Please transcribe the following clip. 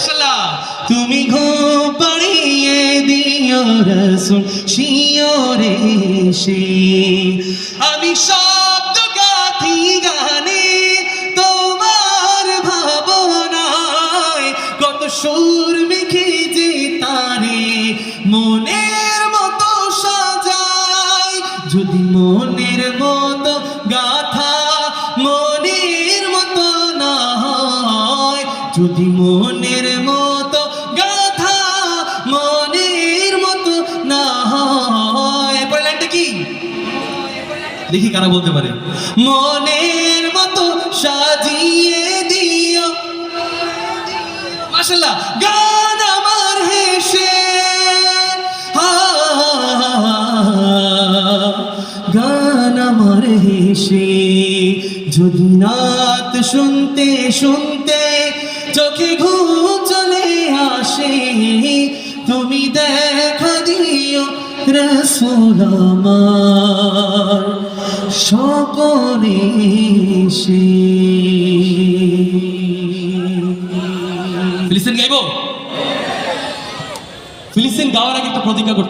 মাশাআল্লাহ। তুমি ঘুম পাড়িয়ে দিও রসুল শিওরে সে। আমি শব্দ গাথি গানে তোমার ভাবনায় কত সুর মেখে যে তারে। মনের মতো সাজাই, যদি মনের মতো গাথা যদি মনের মতো গাথা মনের মতো না হয় লাইনটা কি? দেখি কারা বলতে পারে। মনের মতো সাজিয়ে দিও। মাশাল্লাহ গান আমার হেসে। গান আমার হেসে। যদি নাত শুনতে শুনতে চোখে ঘুম চলে আসে। তুমি দেখা দিও রসুল আমার। সকলে সে ফিলিস্তিন গাইব? ফিলিস্তিন গাওয়ার আগে একটা প্রতিজ্ঞা করতে।